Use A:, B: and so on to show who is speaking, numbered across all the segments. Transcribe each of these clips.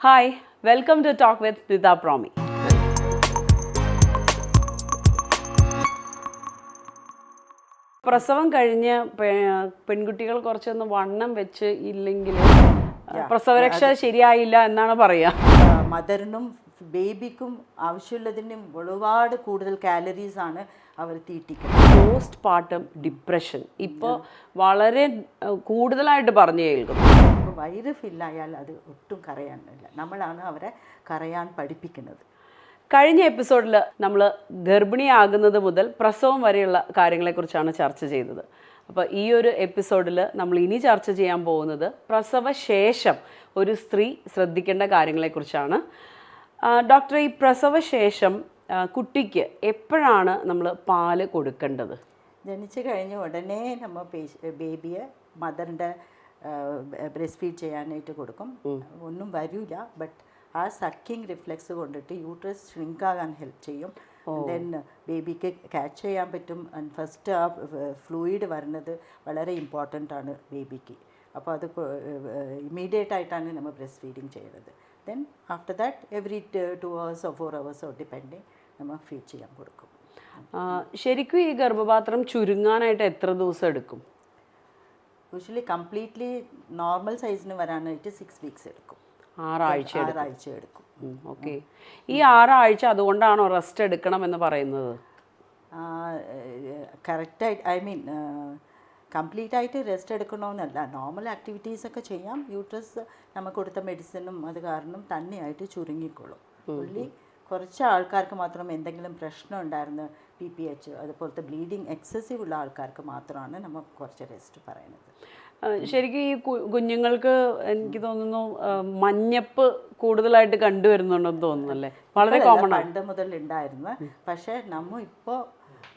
A: Hi welcome to talk with ദിത പ്രോമി പ്രസവം കഴിഞ്ഞ് പെൺകുട്ടികൾ കുറച്ചൊന്ന് വണ്ണം വെച്ച് ഇല്ലെങ്കിൽ പ്രസവരക്ഷ ശരിയായില്ല എന്നാണ് പറയുക
B: മദറിനും ബേബിക്കും ആവശ്യമുള്ളതിനും ഒരുപാട് കൂടുതൽ കാലറീസ് ആണ് അവർ തീറ്റിക്കുന്നത്.
A: പോസ്റ്റ് പാർട്ടം ഡിപ്രഷൻ ഇപ്പോൾ വളരെ കൂടുതലായിട്ട് പറഞ്ഞു കേൾക്കുന്നു.
B: വയറ് ഫില്ലായാൽ അത് ഒട്ടും കറയാനില്ല നമ്മളാണ് അവരെ കറയാൻ പഠിപ്പിക്കുന്നത്.
A: കഴിഞ്ഞ എപ്പിസോഡിൽ നമ്മൾ ഗർഭിണിയാകുന്നത് മുതൽ പ്രസവം വരെയുള്ള കാര്യങ്ങളെക്കുറിച്ചാണ് ചർച്ച ചെയ്തത്. അപ്പോൾ ഈ ഒരു എപ്പിസോഡിൽ നമ്മൾ ഇനി ചർച്ച ചെയ്യാൻ പോകുന്നത് പ്രസവ ശേഷം ഒരു സ്ത്രീ ശ്രദ്ധിക്കേണ്ട കാര്യങ്ങളെക്കുറിച്ചാണ്. ഡോക്ടർ ഈ പ്രസവ ശേഷം കുട്ടിക്ക് എപ്പോഴാണ് നമ്മൾ പാൽ കൊടുക്കേണ്ടത്?
B: ജനിച്ചു കഴിഞ്ഞ ഉടനെ നമ്മൾ ബേബിയെ മദറിന്റെ ബ്രസ്റ്റ് ഫീഡ് ചെയ്യാനായിട്ട് കൊടുക്കും. ഒന്നും വരില്ല ബട്ട് ആ സക്കിങ് റിഫ്ലെക്സ് കൊണ്ടിട്ട് യൂട്രസ് ഷ്രിങ്ക് ആകാൻ ഹെൽപ്പ് ചെയ്യും. ദെൻ ബേബിക്ക് ക്യാച്ച് ചെയ്യാൻ പറ്റും. ആൻഡ് ഫസ്റ്റ് ആ ഫ്ലൂയിഡ് വരുന്നത് വളരെ ഇമ്പോർട്ടന്റ് ആണ് ബേബിക്ക്. അപ്പോൾ അത് ഇമ്മീഡിയറ്റ് ആയിട്ടാണ് നമ്മൾ ബ്രസ്റ്റ് ഫീഡിങ് ചെയ്യുന്നത് then after that every two അവേഴ്സോ four അവേഴ്സോ ഡിപ്പെൻഡിങ് നമ്മൾ ഫീഡ് ചെയ്യാൻ കൊടുക്കും.
A: ശരിക്കും ഈ ഗർഭപാത്രം ചുരുങ്ങാനായിട്ട് എത്ര ദിവസം എടുക്കും?
B: യൂഷ്വലി കംപ്ലീറ്റ്ലി നോർമൽ സൈസിന് വരാനായിട്ട് സിക്സ് വീക്സ് എടുക്കും.
A: ആറാഴ്ച
B: ആറാഴ്ച എടുക്കും.
A: ഓക്കെ ഈ ആറാഴ്ച അതുകൊണ്ടാണോ റെസ്റ്റ് എടുക്കണം എന്ന് പറയുന്നത്?
B: കറക്റ്റായിട്ട് ഐ മീൻ കംപ്ലീറ്റ് ആയിട്ട് റെസ്റ്റ് എടുക്കണമെന്നല്ല നോർമൽ ആക്ടിവിറ്റീസ് ഒക്കെ ചെയ്യാം. യൂട്രസ് നമുക്ക് കൊടുത്ത മെഡിസിനും അത് കാരണം തന്നെയായിട്ട് ചുരുങ്ങിക്കൊള്ളും പുള്ളി കുറച്ച് ആൾക്കാർക്ക് മാത്രം എന്തെങ്കിലും പ്രശ്നം ഉണ്ടായിരുന്നു പി പി എച്ച് അതുപോലത്തെ ബ്ലീഡിങ് എക്സസീവ് ഉള്ള ആൾക്കാർക്ക് മാത്രമാണ് നമ്മൾ കുറച്ച് റെസ്റ്റ് പറയുന്നത്.
A: ശരിക്കും ഈ കുഞ്ഞുങ്ങൾക്ക് എനിക്ക് തോന്നുന്നു മഞ്ഞപ്പ് കൂടുതലായിട്ട് കണ്ടുവരുന്നുണ്ടെന്ന് തോന്നുന്നു അല്ലേ? വളരെ കോമൺ
B: പണ്ട് മുതൽ ഉണ്ടായിരുന്നു. പക്ഷേ നമ്മൾ ഇപ്പോൾ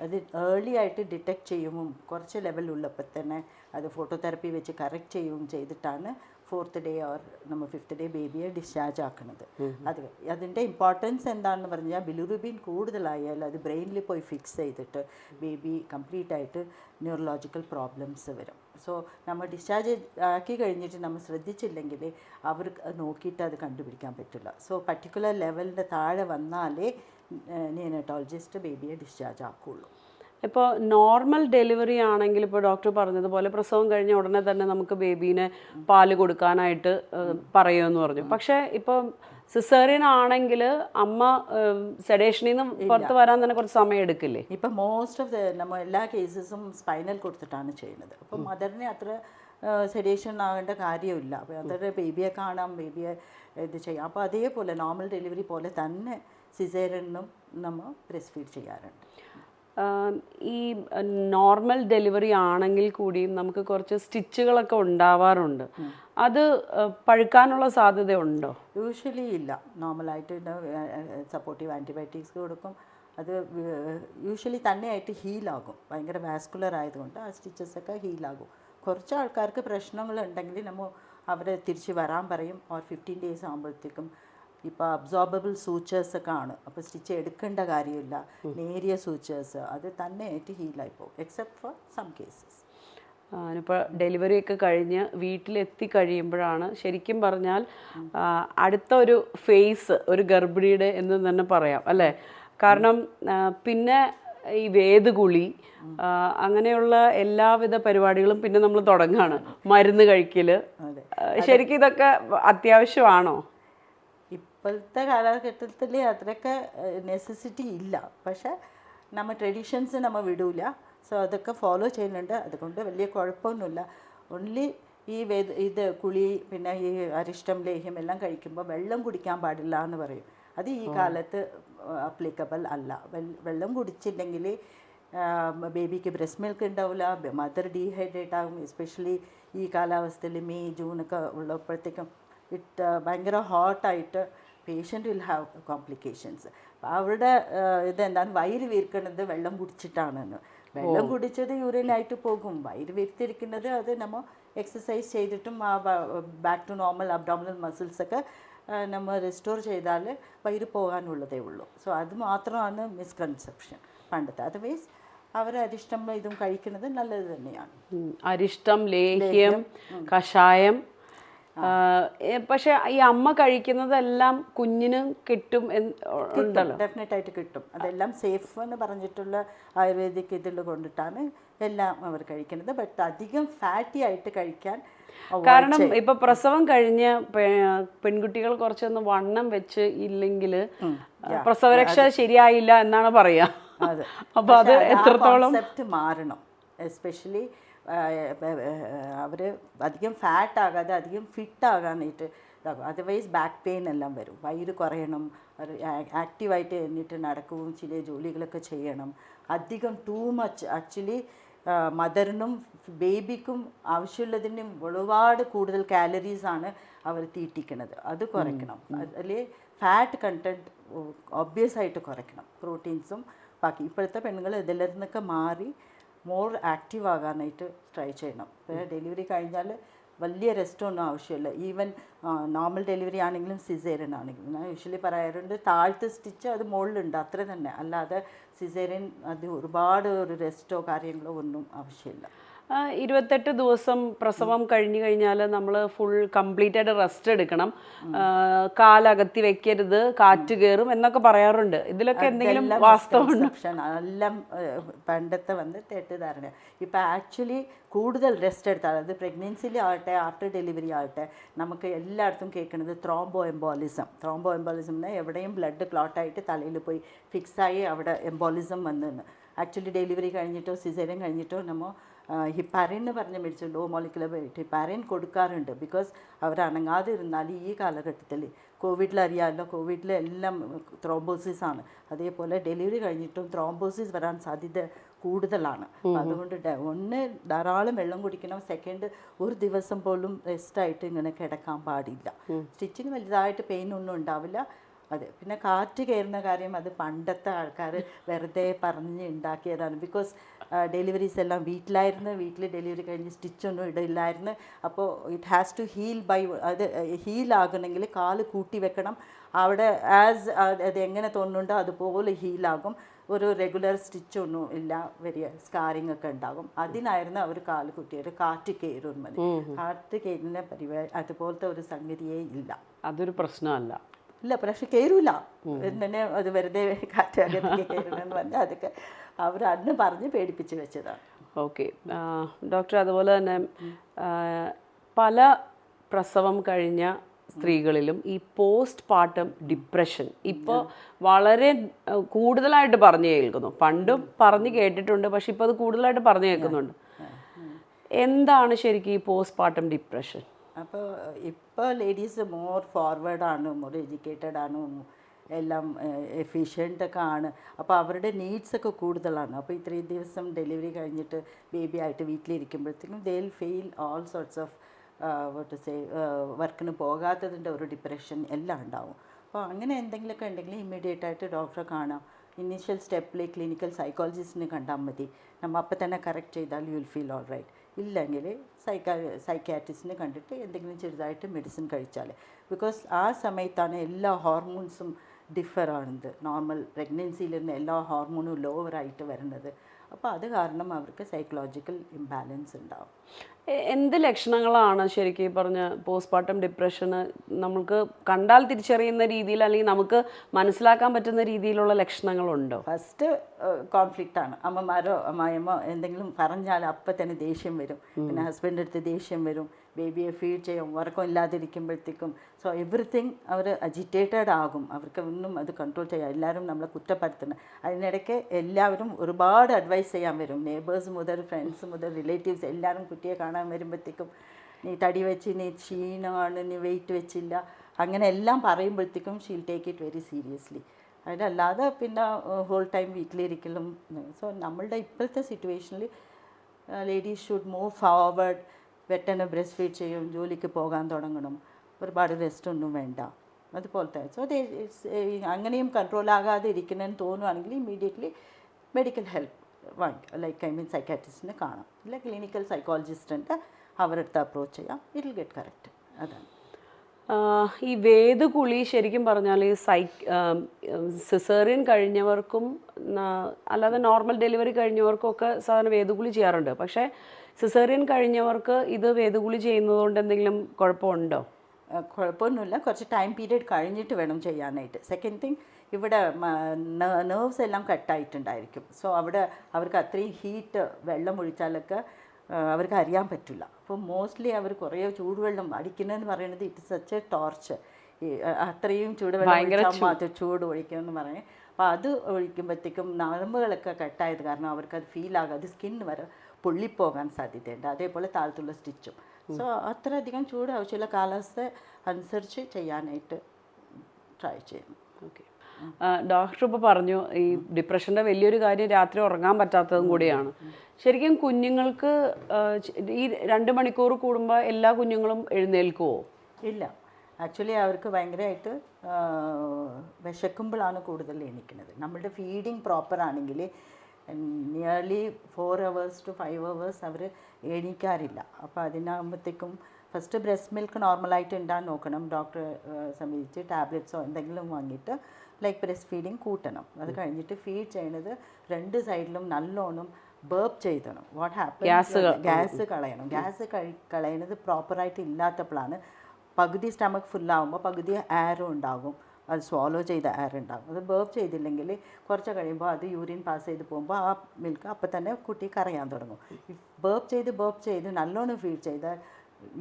B: അത് ഏർലി ആയിട്ട് ഡിറ്റക്ട് ചെയ്യുമ്പോൾ കുറച്ച് ലെവലുള്ളപ്പോൾ തന്നെ അത് ഫോട്ടോതെറപ്പി വെച്ച് കറക്റ്റ് ചെയ്യുകയും ചെയ്തിട്ടാണ് ഫോർത്ത് ഡേ ഓർ നമ്മൾ ഫിഫ്ത്ത് ഡേ ബേബിയെ ഡിസ്ചാർജ് ആക്കുന്നത്. അത് അതിന്റെ ഇമ്പോർട്ടൻസ് എന്താണെന്ന് പറഞ്ഞാൽ ബിലുറുബിൻ കൂടുതലായാൽ അത് ബ്രെയിനിൽ പോയി ഫിക്സ് ചെയ്തിട്ട് ബേബി കംപ്ലീറ്റ് ആയിട്ട് ന്യൂറോളജിക്കൽ പ്രോബ്ലംസ് വരും. സോ നമ്മൾ ഡിസ്ചാർജ് ആക്കി കഴിഞ്ഞിട്ട് നമ്മൾ ശ്രദ്ധിച്ചില്ലെങ്കിൽ അവർക്ക് നോക്കിയിട്ട് അത് കണ്ടുപിടിക്കാൻ പറ്റില്ല. സോ പർട്ടിക്കുലർ ലെവലിന്റെ താഴെ വന്നാലേ നിയനറ്റോളജിസ്റ്റ് ബേബിയെ ഡിസ്ചാർജ് ആക്കുള്ളൂ.
A: ഇപ്പോൾ നോർമൽ ഡെലിവറി ആണെങ്കിൽ ഇപ്പോൾ ഡോക്ടർ പറഞ്ഞതുപോലെ പ്രസവം കഴിഞ്ഞ ഉടനെ തന്നെ നമുക്ക് ബേബീനെ പാൽ കൊടുക്കാനായിട്ട് പറയുമെന്ന് പറഞ്ഞു. പക്ഷേ ഇപ്പോൾ സിസേറിയൻ ആണെങ്കിൽ അമ്മ സെഡേഷനിൽ നിന്ന് പുറത്ത് വരാൻ തന്നെ കുറച്ച് സമയം എടുക്കില്ലേ?
B: ഇപ്പം മോസ്റ്റ് ഓഫ് ദ നമ്മൾ എല്ലാ കേസസും സ്പൈനൽ കൊടുത്തിട്ടാണ് ചെയ്യുന്നത്. അപ്പം മദറിനെ അത്ര സെഡേഷൻ ആകേണ്ട കാര്യമില്ല. അപ്പോൾ അത്ര ബേബിയെ കാണാം ബേബിയെ ഇത് ചെയ്യാം. അപ്പോൾ അതേപോലെ നോർമൽ ഡെലിവറി പോലെ തന്നെ സിസേറിയനും നമ്മൾ ബ്രസ്റ്റ് ഫീഡ് ചെയ്യാറുണ്ട്.
A: ഈ നോർമൽ ഡെലിവറി ആണെങ്കിൽ കൂടിയും നമുക്ക് കുറച്ച് സ്റ്റിച്ചുകളൊക്കെ ഉണ്ടാവാറുണ്ട്. അത് പഴുക്കാനുള്ള സാധ്യത ഉണ്ടോ
B: യൂഷ്വലി ഇല്ല നോർമലായിട്ട് സപ്പോർട്ടീവ് ആന്റിബയോട്ടിക്സ് കൊടുക്കും. അത് യൂഷ്വലി തന്നെയായിട്ട് ഹീലാകും ഭയങ്കര വാസ്കുലർ ആയതുകൊണ്ട് ആ സ്റ്റിച്ചസ് ഒക്കെ ഹീലാകും കുറച്ച് ആൾക്കാർക്ക് പ്രശ്നങ്ങളുണ്ടെങ്കിൽ നമ്മൾ അവരെ തിരിച്ച് വരാൻ പറയും. ഓർ ഫിഫ്റ്റീൻ ഡേയ്സ് ആകുമ്പോഴത്തേക്കും ഇപ്പോൾ അബ്സോർബബിൾ സൂച്ചേഴ്സ് ഒക്കെ ആണ്. അപ്പോൾ സ്റ്റിച്ച് എടുക്കേണ്ട കാര്യമില്ല. നേരിയ സൂച്ചേഴ്സ് അത് തന്നെ ആയിട്ട് ഹീലായി പോകും. എക്സെപ്റ്റ് ഫോർ സം കേസസ്
A: ഇപ്പോൾ ഡെലിവറി ഒക്കെ കഴിഞ്ഞ് വീട്ടിലെത്തി കഴിയുമ്പോഴാണ് ശരിക്കും പറഞ്ഞാൽ അടുത്ത ഒരു ഫേസ് ഒരു ഗർഭിണിയുടെ എന്ന് തന്നെ പറയാം അല്ലേ? കാരണം പിന്നെ ഈ വേദഗുളി അങ്ങനെയുള്ള എല്ലാവിധ പരിപാടികളും പിന്നെ നമ്മൾ തുടങ്ങാണ്. മരുന്ന് കഴിക്കൽ. ശരിക്കും ഇതൊക്കെ അത്യാവശ്യമാണോ?
B: ഇപ്പോഴത്തെ കാലഘട്ടത്തിൽ അത്രയൊക്കെ നെസസിറ്റി ഇല്ല. പക്ഷേ നമ്മൾ ട്രഡീഷൻസ് നമ്മൾ വിടൂല. സോ അതൊക്കെ ഫോളോ ചെയ്യുന്നുണ്ട്. അതുകൊണ്ട് വലിയ കുഴപ്പമൊന്നുമില്ല. ഓൺലി ഈ വേദ ഇത് കുളി പിന്നെ ഈ അരിഷ്ടം ലേഹ്യം എല്ലാം കഴിക്കുമ്പോൾ വെള്ളം കുടിക്കാൻ പാടില്ല എന്ന് പറയും. അത് ഈ കാലത്ത് അപ്ലിക്കബിൾ അല്ല. വെള്ളം കുടിച്ചില്ലെങ്കിൽ ബേബിക്ക് ബ്രസ്റ്റ് മിൽക്ക് ഉണ്ടാവില്ല മദർ ഡീഹൈഡ്രേറ്റ് ആകും എസ്പെഷ്യലി ഈ കാലാവസ്ഥയിൽ മെയ് ജൂണൊക്കെ ഉള്ളപ്പോഴത്തേക്കും ഇട്ട് ഭയങ്കര ഹോട്ടായിട്ട് പേഷ്യന്റ് വിൽ ഹാവ് കോംപ്ലിക്കേഷൻസ് അപ്പോൾ അവരുടെ ഇതെന്താണ്? വയറ് വീർക്കുന്നത് വെള്ളം കുടിച്ചിട്ടാണെന്ന് വെള്ളം കുടിച്ചത് യൂറിനായിട്ട് പോകും. വയറ് വീർത്തിരിക്കുന്നത് അത് നമ്മൾ എക്സസൈസ് ചെയ്തിട്ടും ആ back to normal abdominal muscles ഒക്കെ ആഹ്, നമ്മൾ റെസ്റ്റോർ ചെയ്താൽ വയറ് പോകാനുള്ളതേ ഉള്ളൂ. സോ അത് മാത്രമാണ് മിസ്കൺസെപ്ഷൻ പണ്ടത്തെ. അതർവൈസ് അവർ അരിഷ്ടം ഇതും കഴിക്കുന്നത് നല്ലത് തന്നെയാണ്.
A: അരിഷ്ടം ലേഹ്യം കഷായം പക്ഷെ ഈ അമ്മ കഴിക്കുന്നതെല്ലാം കുഞ്ഞിന് കിട്ടും എന്ന് ഉണ്ടല്ലോ.
B: ഡെഫിനറ്റ് ആയിട്ട് കിട്ടും. അതെല്ലാം സേഫ് എന്ന് പറഞ്ഞിട്ടുള്ള ആയുർവേദിക് ഇതിൽ കൊണ്ടിട്ടാണ് എല്ലാം അവർ കഴിക്കുന്നത്. ബട്ട് അധികം ഫാറ്റി ആയിട്ട് കഴിക്കാൻ
A: കാരണം ഇപ്പൊ പ്രസവം കഴിഞ്ഞ് പെൺകുട്ടികൾ കുറച്ചൊന്ന് വണ്ണം വെച്ച് ഇല്ലെങ്കിൽ പ്രസവരക്ഷ ശരിയായില്ല എന്നാണ് പറയാ. അപ്പൊ അത് എത്രത്തോളം
B: മാറണം. എസ്പെഷ്യലി അവർ അധികം ഫാറ്റ് ആകാതെ അധികം ഫിറ്റ് ആകാനായിട്ട് ഇതാകും അതർവൈസ് ബാക്ക് പെയിൻ എല്ലാം വരും. വയറ് കുറയണം ആക്റ്റീവായിട്ട് എന്നിട്ട് നടക്കുകയും ചില ജോലികളൊക്കെ ചെയ്യണം. അധികം ടൂ മച്ച് ആക്ച്വലി മദറിനും ബേബിക്കും ആവശ്യമുള്ളതിനും ഒരുപാട് കൂടുതൽ കാലറീസ് ആണ് അവർ തീറ്റിക്കുന്നത്. അത് കുറയ്ക്കണം. അതിൽ ഫാറ്റ് കണ്ടന്റ് ഒബ്വിയസ് ആയിട്ട് കുറയ്ക്കണം. പ്രോട്ടീൻസും ബാക്കി ഇപ്പോഴത്തെ പെണ്ണുങ്ങൾ ഇതിൽ നിന്നൊക്കെ മാറി മോർ ആക്റ്റീവ് ആകാനായിട്ട് ട്രൈ ചെയ്യണം. ഡെലിവറി കഴിഞ്ഞാൽ വലിയ റെസ്റ്റ് ഒന്നും ആവശ്യമില്ല. ഈവൻ നോർമൽ ഡെലിവറി ആണെങ്കിലും സിസേറിയൻ ആണെങ്കിലും. ഞാൻ യൂഷ്വലി പറയാറുണ്ട് താഴ്ത്ത് സ്റ്റിച്ച് അത് മുകളിലുണ്ട് അത്ര തന്നെ. അല്ലാതെ സിസേറിയൻ അത് ഒരുപാട് ഒരു റെസ്റ്റോ കാര്യങ്ങളോ ഒന്നും ആവശ്യമില്ല.
A: ഇരുപത്തെട്ട് ദിവസം പ്രസവം കഴിഞ്ഞു കഴിഞ്ഞാൽ നമ്മൾ ഫുൾ കംപ്ലീറ്റ് ആയിട്ട് റെസ്റ്റ് എടുക്കണം. കാലകത്തി വെക്കരുത് കാറ്റ് കയറും എന്നൊക്കെ പറയാറുണ്ട്. ഇതിലൊക്കെ എന്തെങ്കിലും
B: വാസ്തവം. എല്ലാം പണ്ടത്തെ വന്ന് തെറ്റിദ്ധാരണ ഇപ്പം ആക്ച്വലി കൂടുതൽ റെസ്റ്റ് എടുത്താൽ അത് പ്രഗ്നൻസിയിൽ ആവട്ടെ ആഫ്റ്റർ ഡെലിവറി ആവട്ടെ നമുക്ക് എല്ലായിടത്തും കേൾക്കുന്നത് ത്രോംബോ എംബോളിസം ത്രോംബോ എംബോളിസം എന്ന് എവിടെയും ബ്ലഡ് ക്ലോട്ടായിട്ട് തലയിൽ പോയി ഫിക്സായി അവിടെ എംബോളിസം വന്നു. ആക്ച്വലി ഡെലിവറി കഴിഞ്ഞിട്ടോ സിസേറിയൻ കഴിഞ്ഞിട്ടോ നമ്മൾ ഹിപ്പാരിൻ എന്ന് പറഞ്ഞ മെഡിസിൻ ലോ മോളിക്കുലർ ഹിപ്പാരിൻ കൊടുക്കാറുണ്ട്. ബിക്കോസ് അവർ അനങ്ങാതെ ഇരുന്നാൽ ഈ കാലഘട്ടത്തിൽ കോവിഡിൽ അറിയാമല്ലോ കോവിഡിലെല്ലാം ത്രോംബോസിസ് ആണ്. അതേപോലെ ഡെലിവറി കഴിഞ്ഞിട്ടും ത്രോംബോസിസ് വരാൻ സാധ്യത കൂടുതലാണ്. അതുകൊണ്ട് ഒന്ന് ധാരാളം വെള്ളം കുടിക്കണം. സെക്കൻഡ് ഒരു ദിവസം പോലും റെസ്റ്റായിട്ട് ഇങ്ങനെ കിടക്കാൻ പാടില്ല. സ്റ്റിച്ചിന് വലുതായിട്ട് പെയിൻ ഒന്നും ഉണ്ടാവില്ല. അതെ. പിന്നെ കാറ്റ് കയറുന്ന കാര്യം അത് പണ്ടത്തെ ആൾക്കാർ വെറുതെ പറഞ്ഞ് ഉണ്ടാക്കിയതാണ് ബിക്കോസ് ഡെലിവറീസ് എല്ലാം വീട്ടിലായിരുന്നു. വീട്ടിൽ ഡെലിവറി കഴിഞ്ഞ് സ്റ്റിച്ചൊന്നും ഇടില്ലായിരുന്നു. അപ്പോൾ it has to heal by അത് ഹീൽ ആകണമെങ്കിൽ കാൽ കൂട്ടി വെക്കണം. അവിടെ ആസ് അത് എങ്ങനെ തോന്നുന്നുണ്ടോ അതുപോലെ ഹീലാകും ഒരു റെഗുലർ സ്റ്റിച്ചൊന്നും ഇല്ല. വലിയ സ്കാറിങ് ഒക്കെ ഉണ്ടാകും അതിനായിരുന്നു അവർ കാൽ കുത്തിയത് കാറ്റ് കയറും മതി കാറ്റ് കയറുന്ന പരിപാടി അതുപോലത്തെ ഒരു സംഗതിയേ ഇല്ല.
A: അതൊരു പ്രശ്നമല്ല.
B: ഇല്ല പക്ഷെ കയറൂല എന്നെ അത് വെറുതെ കാറ്റ് അകത്തേക്ക് കയറണമെന്ന് പറഞ്ഞാൽ അതൊക്കെ അവർ അന്ന് പറഞ്ഞ് പേടിപ്പിച്ച് വെച്ചതാണ്
A: ഓക്കെ. ഡോക്ടർ അതുപോലെ തന്നെ പല പ്രസവം കഴിഞ്ഞ സ്ത്രീകളിലും ഈ പോസ്റ്റ് പാർട്ടം ഡിപ്രഷൻ ഇപ്പോൾ വളരെ കൂടുതലായിട്ട് പറഞ്ഞു കേൾക്കുന്നു. പണ്ടും പറഞ്ഞു കേട്ടിട്ടുണ്ട് പക്ഷെ ഇപ്പോൾ അത് കൂടുതലായിട്ട് പറഞ്ഞു കേൾക്കുന്നുണ്ട്. എന്താണ് ശരിക്കും ഈ പോസ്റ്റ് പാർട്ടം ഡിപ്രഷൻ?
B: അപ്പോൾ ഇപ്പോൾ ലേഡീസ് മോർ ഫോർവേഡ് ആണ് മോർ എഡ്യൂക്കേറ്റഡ് ആണ് എല്ലാം എഫിഷ്യന്റ് ഒക്കെ ആണ്. അപ്പോൾ അവരുടെ നീഡ്സ് ഒക്കെ കൂടുതലാണ്. അപ്പോൾ ഇത്രയും ദിവസം ഡെലിവറി കഴിഞ്ഞിട്ട് ബേബി ആയിട്ട് വീട്ടിലിരിക്കുമ്പോഴത്തേക്കും they will fail all sorts of what say വർക്കിന് പോകാത്തതിന്റെ ഒരു ഡിപ്രഷൻ എല്ലാം ഉണ്ടാവും. അപ്പോൾ അങ്ങനെ എന്തെങ്കിലുമൊക്കെ ഉണ്ടെങ്കിൽ ഇമ്മീഡിയറ്റ് ആയിട്ട് ഡോക്ടറെ കാണാം ഇനീഷ്യൽ സ്റ്റെപ്പിൽ ക്ലിനിക്കൽ സൈക്കോളജിസ്റ്റിനെ കണ്ടാൽ മതി. നമ്മൾ അപ്പം തന്നെ കറക്റ്റ് ചെയ്താൽ you will feel all right ഇല്ലെങ്കിൽ സൈക്കാ സൈക്കാട്രിസ്റ്റിനെ കണ്ടിട്ട് എന്തെങ്കിലും ചെറുതായിട്ട് മെഡിസിൻ കഴിച്ചാൽ. ബിക്കോസ് ആ സമയത്താണ് എല്ലാ ഹോർമോൺസും ഡിഫർ ആണത് നോർമൽ പ്രഗ്നൻസിയിൽ നിന്ന് എല്ലാ ഹോർമോണും ലോവറായിട്ട് വരുന്നത്. അപ്പോൾ അത് കാരണം അവർക്ക് സൈക്കോളജിക്കൽ ഇംബാലൻസ് ഉണ്ടാവും.
A: എന്ത് ലക്ഷണങ്ങളാണ് ശരിക്കും ഈ പറഞ്ഞ പോസ്റ്റ്മോർട്ടം ഡിപ്രഷന് നമുക്ക് കണ്ടാൽ തിരിച്ചറിയുന്ന രീതിയിൽ അല്ലെങ്കിൽ നമുക്ക് മനസ്സിലാക്കാൻ പറ്റുന്ന രീതിയിലുള്ള ലക്ഷണങ്ങളുണ്ടോ?
B: ഫസ്റ്റ് കോൺഫ്ലിക്റ്റ് ആണ്. അമ്മമാരോ അമ്മായിമ്മോ എന്തെങ്കിലും പറഞ്ഞാൽ അപ്പം തന്നെ ദേഷ്യം വരും. പിന്നെ ഹസ്ബൻഡ് അടുത്ത് ദേഷ്യം വരും. ബേബിയെ ഫീഡ് ചെയ്യും. ഉറക്കം ഇല്ലാതിരിക്കുമ്പോഴത്തേക്കും. സോ എവറിത്തിങ് അവർ അജിറ്റേറ്റഡ് ആകും. അവർക്ക് ഒന്നും അത് കൺട്രോൾ ചെയ്യാം എല്ലാവരും നമ്മളെ കുറ്റപ്പെടുത്തുന്നത് അതിനിടയ്ക്ക് എല്ലാവരും ഒരുപാട് അഡ്വൈസ് ചെയ്യാൻ വരും. നേബേഴ്സ് മുതൽ ഫ്രണ്ട്സ് മുതൽ റിലേറ്റീവ്സ് എല്ലാവരും കുട്ടിയെ കാണാൻ വരുമ്പോഴത്തേക്കും നീ തടി വെച്ച് നീ ക്ഷീണമാണ് നീ വെയിറ്റ് വെച്ചില്ല. അങ്ങനെ എല്ലാം പറയുമ്പോഴത്തേക്കും she'll take it very seriously അതിനല്ലാതെ പിന്നെ ഹോൾ ടൈം വീട്ടിലിരിക്കലും സോ നമ്മളുടെ ഇപ്പോഴത്തെ സിറ്റുവേഷനിൽ ലേഡീസ് ഷുഡ് മൂവ് ഫോർവേഡ് പെട്ടെന്ന് ബ്രസ്റ്റ് ഫീഡ് ചെയ്യും ജോലിക്ക് പോകാൻ തുടങ്ങണം. ഒരുപാട് റെസ്റ്റ് ഒന്നും വേണ്ട. അതുപോലത്തെ. സോ അങ്ങനെയും കൺട്രോൾ ആകാതെ ഇരിക്കണമെന്ന് തോന്നുവാണെങ്കിൽ immediately medical help like I mean സൈക്കാട്രിസ്റ്റിനെ കാണാം. ഇല്ല ക്ലിനിക്കൽ സൈക്കോളജിസ്റ്റിന്റെ അവരെടുത്ത് അപ്രോച്ച് ചെയ്യാം. ഇറ്റ് വിൽ ഗെറ്റ് കറക്റ്റ് അതാണ്.
A: ഈ വേദകുളി ശരിക്കും പറഞ്ഞാൽ ഈ സൈക്ക് സിസേറിയൻ കഴിഞ്ഞവർക്കും അല്ലാതെ നോർമൽ ഡെലിവറി കഴിഞ്ഞവർക്കും ഒക്കെ സാധാരണ വേദകുളി ചെയ്യാറുണ്ട്. പക്ഷേ സിസേറിയൻ കഴിഞ്ഞവർക്ക് ഇത് വേദഗുളി ചെയ്യുന്നതുകൊണ്ട് എന്തെങ്കിലും കുഴപ്പമുണ്ടോ?
B: കുഴപ്പമൊന്നുമില്ല. കുറച്ച് ടൈം പീരീഡ് കഴിഞ്ഞിട്ട് വേണം ചെയ്യാനായിട്ട്. സെക്കൻഡ് തിങ് ഇവിടെ നെർവ്സ് എല്ലാം കട്ടായിട്ടുണ്ടായിരിക്കും. സോ അവിടെ അവർക്ക് അത്രയും ഹീറ്റ് വെള്ളം ഒഴിച്ചാലൊക്കെ അവർക്ക് അറിയാൻ പറ്റില്ല. അപ്പോൾ മോസ്റ്റ്ലി അവർ കുറേ ചൂടുവെള്ളം അടിക്കുന്നതെന്ന് പറയുന്നത് ഇറ്റ് സച്ച് എ ടോർച്ച് അത്രയും ചൂടുവെള്ളം ചൂട്. ഒഴിക്കണമെന്ന് പറയും. അപ്പോൾ അത് ഒഴിക്കുമ്പോഴത്തേക്കും നരമ്പുകളൊക്കെ കട്ടായത് കാരണം അവർക്ക് അത് ഫീൽ ആകും അത് സ്കിൻ വരെ പൊള്ളിപ്പോകാൻ സാധ്യതയുണ്ട്. അതേപോലെ താഴത്തുള്ള സ്റ്റിച്ചും സോ അത്രയധികം ചൂട് ആവശ്യമുള്ള കാലാവസ്ഥ അനുസരിച്ച് ചെയ്യാനായിട്ട് ട്രൈ ചെയ്യണം
A: ഓക്കെ ഡോക്ടർ ഇപ്പോൾ പറഞ്ഞു ഈ ഡിപ്രഷന്റെ വലിയൊരു കാര്യം രാത്രി ഉറങ്ങാൻ പറ്റാത്തതും കൂടിയാണ്. ശരിക്കും കുഞ്ഞുങ്ങൾക്ക് ഈ രണ്ട് മണിക്കൂർ കൂടുമ്പോൾ എല്ലാ കുഞ്ഞുങ്ങളും എഴുന്നേൽക്കുമോ
B: ഇല്ല. ആക്ച്വലി അവർക്ക് ഭയങ്കരമായിട്ട് വിശക്കുമ്പോഴാണ് കൂടുതൽ എണീക്കുന്നത്. നമ്മളുടെ ഫീഡിങ് പ്രോപ്പർ ആണെങ്കിൽ nearly four hours to five hours അവർ എണീക്കാറില്ല. അപ്പോൾ അതിനാകുമ്പോഴത്തേക്കും ഫസ്റ്റ് ബ്രസ്റ്റ് മിൽക്ക് നോർമലായിട്ട് ഉണ്ടാകാൻ നോക്കണം. ഡോക്ടറെ സമീപിച്ച് ടാബ്ലറ്റ്സോ എന്തെങ്കിലും വാങ്ങിയിട്ട് ലൈക്ക് ബ്രസ്റ്റ് ഫീഡിങ് കൂട്ടണം. അത് കഴിഞ്ഞിട്ട് ഫീഡ് ചെയ്യണത് രണ്ട് സൈഡിലും നല്ലോണം ബേർപ്പ് ചെയ്തണം. വാട്ട് ഹാപ്പൻ ഗ്യാസ് കളയണം. ഗ്യാസ് കഴി കളയണത് പ്രോപ്പറായിട്ട് ഇല്ലാത്തപ്പോഴാണ് പകുതി സ്റ്റമക്ക് ഫുള്ളാകുമ്പോൾ പകുതി എയറും ഉണ്ടാകും. അത് സ്വാലോ ചെയ്ത എയർ ഉണ്ടാകും. അത് ബേർപ്പ് ചെയ്തില്ലെങ്കിൽ കുറച്ച് കഴിയുമ്പോൾ അത് യൂറിൻ പാസ് ചെയ്ത് പോകുമ്പോൾ ആ മിൽക്ക് അപ്പം തന്നെ കുട്ടി കരയാൻ തുടങ്ങും. ബേർപ്പ് ചെയ്ത് ബേർപ്പ് ചെയ്ത് നല്ലോണം ഫീഡ് ചെയ്താൽ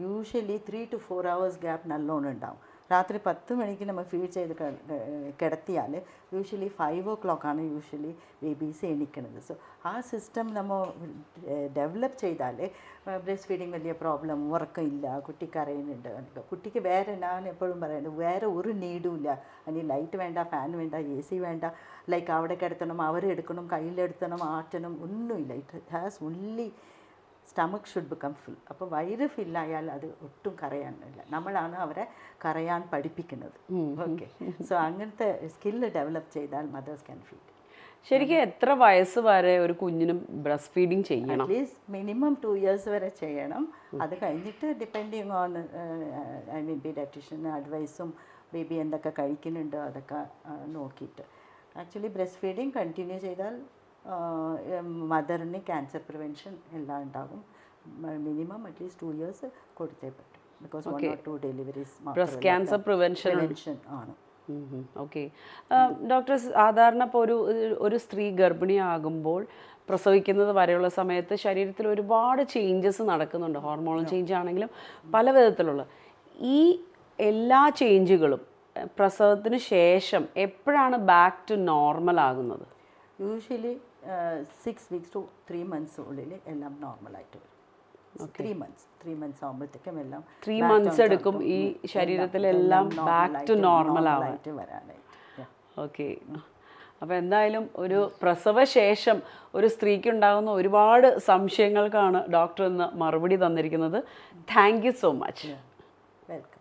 B: usually three two four hours gap നല്ലോണം ഉണ്ടാവും. രാത്രി പത്ത് മണിക്ക് നമ്മൾ ഫീഡ് ചെയ്ത് കിടത്തിയാൽ യൂഷ്വലി ഫൈവ് ഓ ക്ലോക്കാണ് യൂഷ്വലി ബേബീസ് എണീക്കുന്നത് സോ ആ സിസ്റ്റം നമ്മൾ ഡെവലപ്പ് ചെയ്താൽ ബ്രസ്റ്റ് ഫീഡിങ് വലിയ പ്രോബ്ലം ഉറക്കമില്ല കുട്ടി അറിയുന്നുണ്ട്. കുട്ടിക്ക് വേറെ ഞാൻ എപ്പോഴും പറയുന്നത് വേറെ ഒരു നീഡും ഇല്ല. അതിന് ലൈറ്റ് വേണ്ട ഫാൻ വേണ്ട എ സി വേണ്ട. ലൈക്ക് അവിടെ കിടത്തണം അവരെടുക്കണം കയ്യിലെടുത്തണം ആറ്റണം ഒന്നുമില്ല. It has only stomach should become full അപ്പോൾ വയറ് ഫില്ലായാൽ അത് ഒട്ടും കറയാനില്ല നമ്മളാണ് അവരെ കറയാൻ പഠിപ്പിക്കുന്നത്. ഓക്കെ സോ അങ്ങനത്തെ സ്കില്ല് ഡെവലപ്പ് ചെയ്താൽ മദേഴ്സ് ക്യാൻ ഫീഡ്
A: ശരിക്കും എത്ര വയസ്സ് വരെ ഒരു കുഞ്ഞിനും ബ്രസ്റ്റ് ഫീഡിങ് ചെയ്യണം
B: at least minimum two years വരെ ചെയ്യണം. അത് കഴിഞ്ഞിട്ട് depending on I mean paediatrician അഡ്വൈസും baby എന്തൊക്കെ കഴിക്കുന്നുണ്ടോ അതൊക്കെ ആ, നോക്കിയിട്ട്. ആക്ച്വലി ബ്രസ്റ്റ് ഫീഡിങ് കണ്ടിന്യൂ ചെയ്താൽ മദറിന് ക്യാൻസർ പ്രിവെൻഷൻ എല്ലാം ഉണ്ടാകും. മിനിമം അറ്റ്ലീസ്റ്റ് ടു ഇയേഴ്സ് കൊടുത്തേ പറ്റും. Because one or two deliveries
A: breast cancer prevention
B: ആണ്.
A: ഓക്കെ ഡോക്ടർ സാധാരണ ഇപ്പോൾ ഒരു ഒരു സ്ത്രീ ഗർഭിണിയാകുമ്പോൾ പ്രസവിക്കുന്നത് വരെയുള്ള സമയത്ത് ശരീരത്തിൽ ഒരുപാട് ചേഞ്ചസ് നടക്കുന്നുണ്ട്. ഹോർമോൺ ചേഞ്ച് ആണെങ്കിലും പല വിധത്തിലുള്ള. ഈ എല്ലാ ചേഞ്ചുകളും പ്രസവത്തിന് ശേഷം എപ്പോഴാണ് ബാക്ക് ടു നോർമൽ ആകുന്നത്?
B: Usually six weeks to three months ഉള്ളിൽ എല്ലാം നോർമലായിട്ട് വരും. ത്രീ മന്ത്സ് ത്രീ മന്ത്സ് ആകുമ്പോഴത്തേക്കും എല്ലാം
A: ത്രീ മന്ത്സ് എടുക്കും ഈ ശരീരത്തിലെല്ലാം ബാക്ക് ടു നോർമൽ ആവാൻ.
B: ആയിട്ട് വരാനായിട്ട്.
A: ഓക്കെ അപ്പോൾ എന്തായാലും ഒരു പ്രസവശേഷം ഒരു സ്ത്രീക്ക് ഉണ്ടാകുന്ന ഒരുപാട് സംശയങ്ങൾക്കാണ് ഡോക്ടർ ഇന്ന് മറുപടി തന്നിരിക്കുന്നത്. Thank you so much
B: welcome